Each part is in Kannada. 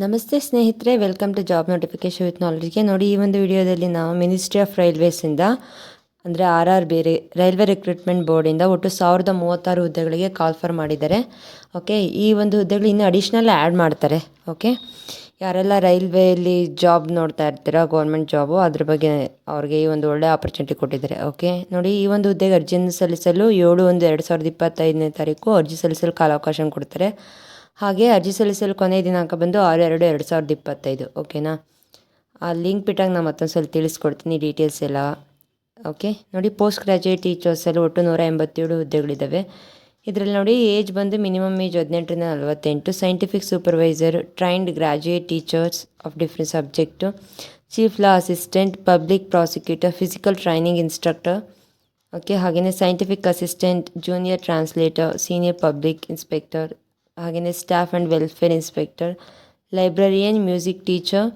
ನಮಸ್ತೆ ಸ್ನೇಹಿತರೆ welcome to job notification with ನಾಲೆಡ್ಜ್ಗೆ ನೋಡಿ, ಈ ಒಂದು ವಿಡಿಯೋದಲ್ಲಿ ನಾವು ಮಿನಿಸ್ಟ್ರಿ ಆಫ್ ರೈಲ್ವೇಸಿಂದ ಅಂದರೆ R R B railway recruitment ಬೋರ್ಡಿಂದ ಒಟ್ಟು ಸಾವಿರದ ಮೂವತ್ತಾರು ಹುದ್ದೆಗಳಿಗೆ ಕಾಲ್ ಫಾರ್ ಮಾಡಿದ್ದಾರೆ. ಓಕೆ ಈ ಒಂದು ಹುದ್ದೆಗಳು ಇನ್ನೂ ಅಡಿಷ್ನಲ್ ಆ್ಯಡ್ ಮಾಡ್ತಾರೆ. ಓಕೆ ಯಾರೆಲ್ಲ ರೈಲ್ವೆಯಲ್ಲಿ ಜಾಬ್ ನೋಡ್ತಾ ಇರ್ತೀರಾ ಗೌರ್ಮೆಂಟ್ ಜಾಬು ಅದ್ರ ಬಗ್ಗೆ ಅವ್ರಿಗೆ ಈ ಒಂದು ಒಳ್ಳೆ ಆಪರ್ಚುನಿಟಿ ಕೊಟ್ಟಿದ್ದಾರೆ. ಓಕೆ ನೋಡಿ, ಈ ಒಂದು ಹುದ್ದೆಗೆ ಅರ್ಜಿಯನ್ನು ಸಲ್ಲಿಸಲು ಏಳು ಒಂದು ಎರಡು ಸಾವಿರದ ಇಪ್ಪತ್ತೈದನೇ ತಾರೀಕು ಅರ್ಜಿ ಸಲ್ಲಿಸಲು ಕಾಲಾವಕಾಶ ಕೊಡ್ತಾರೆ. ಹಾಗೆ ಅರ್ಜಿ ಸಲ್ಲಿಸಲು ಕೊನೆಯ ದಿನಾಂಕ ಬಂದು ಆರು ಎರಡು ಎರಡು ಸಾವಿರದ ಇಪ್ಪತ್ತೈದು ಓಕೆನಾ ಆ ಲಿಂಕ್ ಬಿಟ್ಟಾಗ ನಾನು ಮತ್ತೊಂದು ಸಲ ತಿಳಿಸ್ಕೊಡ್ತೀನಿ ಡೀಟೇಲ್ಸ್ ಎಲ್ಲ ಓಕೆ ನೋಡಿ ಪೋಸ್ಟ್ ಗ್ರ್ಯಾಜುಯೇಟ್ ಟೀಚರ್ಸಲ್ಲಿ ಒಟ್ಟು ನೂರ ಎಂಬತ್ತೇಳು ಹುದ್ದೆಗಳಿದ್ದಾವೆ ಇದರಲ್ಲಿ ನೋಡಿ ಏಜ್ ಬಂದು ಮಿನಿಮಮ್ ಏಜ್ ಹದಿನೆಂಟರಿಂದ ನಲವತ್ತೆಂಟು scientific supervisor trained graduate teachers of different subject chief law assistant public prosecutor physical training instructor okay ಹಾಗೆಯೇ scientific assistant junior translator senior public inspector ಹಾಗೆಯೇ staff and welfare inspector librarian music teacher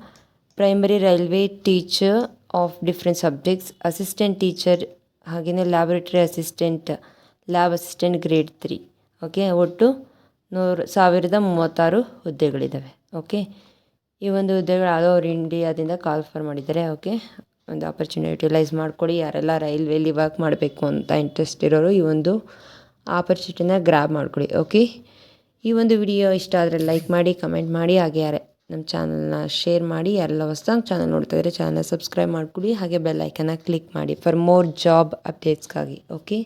primary railway teacher of different subjects assistant teacher ಹಾಗೆಯೇ laboratory assistant lab assistant grade three okay ಒಟ್ಟು ನೂರು, ಸಾವಿರದ ಮೂವತ್ತಾರು ಹುದ್ದೆಗಳಿದ್ದಾವೆ. ಓಕೆ ಈ ಒಂದು ಹುದ್ದೆಗಳು ಆಲ್ ಓವರ್ ಇಂಡಿಯಾದಿಂದ ಕಾಲ್ ಫಾರ್ ಮಾಡಿದ್ದಾರೆ. ಓಕೆ ಒಂದು ಆಪರ್ಚುನಿಟಿ ಯುಟಿಲೈಸ್ ಮಾಡ್ಕೊಳ್ಳಿ ಯಾರೆಲ್ಲ ರೈಲ್ವೇಲಿ ವರ್ಕ್ ಮಾಡಬೇಕು ಅಂತ ಇಂಟ್ರೆಸ್ಟ್ ಇರೋರು ಈ ಒಂದು ಆಪರ್ಚುನಿಟಿನ ಗ್ರ್ಯಾಬ್ ಮಾಡ್ಕೊಳ್ಳಿ ಓಕೆ ಈ ಒಂದು ವಿಡಿಯೋ ಇಷ್ಟ ಆದರೆ ಲೈಕ್ ಮಾಡಿ ಕಮೆಂಟ್ ಮಾಡಿ, ಹಾಗೆ ಯಾರೇ ನಮ್ಮ ಚಾನಲ್ನ ಶೇರ್ ಮಾಡಿ, ಯಾರೆಲ್ಲ ಹೊಸ್ದಾಗಿ ಚಾನಲ್ ನೋಡ್ತಾ ಇದ್ರೆ ಚಾನಲ್ನ ಸಬ್ಸ್ಕ್ರೈಬ್ ಮಾಡಿಕೊಡಿ, ಹಾಗೆ ಬೆಲ್ ಐಕನ್ನ ಕ್ಲಿಕ್ ಮಾಡಿ ಫಾರ್ ಮೋರ್ ಜಾಬ್ ಅಪ್ಡೇಟ್ಸ್ಗಾಗಿ ಓಕೆ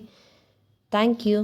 ಥ್ಯಾಂಕ್ ಯು